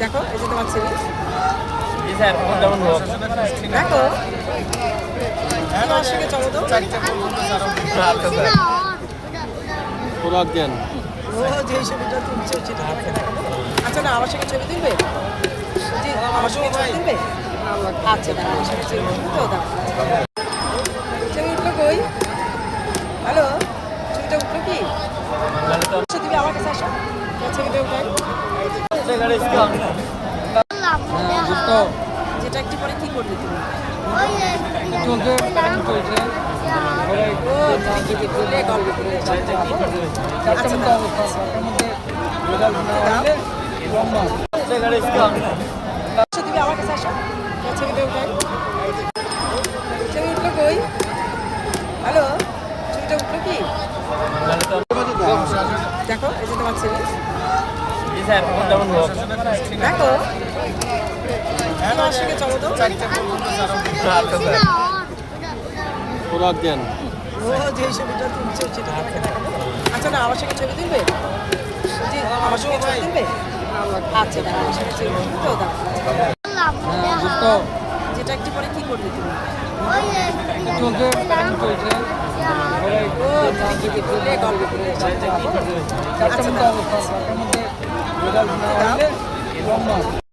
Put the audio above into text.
দেখো এই যে তোমার ছেলে দেখো। তোমার সঙ্গে চলো তো। আচ্ছা জ্ঞান ও যে ছবিটা তুলছে সেটা তোমাকে আচ্ছা না আমার সঙ্গে ছবি তুলবে? জি আমার সঙ্গে ছবি তুলবে? আচ্ছা না আমার সঙ্গে ছবি তুলবে তো দাও ছবি উঠল কই? হ্যালো? ছবিটা উঠল কি? তুমি আমার কাছে আসো ছবিটা উঠাই। যেটা একটু পরে কি করবে তুমি আচ্ছা। আচ্ছা আমার কাছে আসো উঠাই উঠল কই হ্যালো ছবিটা উঠল দেখো এই যে তোমার ছেলে দেখো। আচ্ছা আচ্ছা না আমার সঙ্গে ছবি তুলবে? আমার সঙ্গে ছবি তুলবে? আচ্ছা আমার সঙ্গে ছবি তো যেটা একটু পরে কি করবে তুমি? গল্প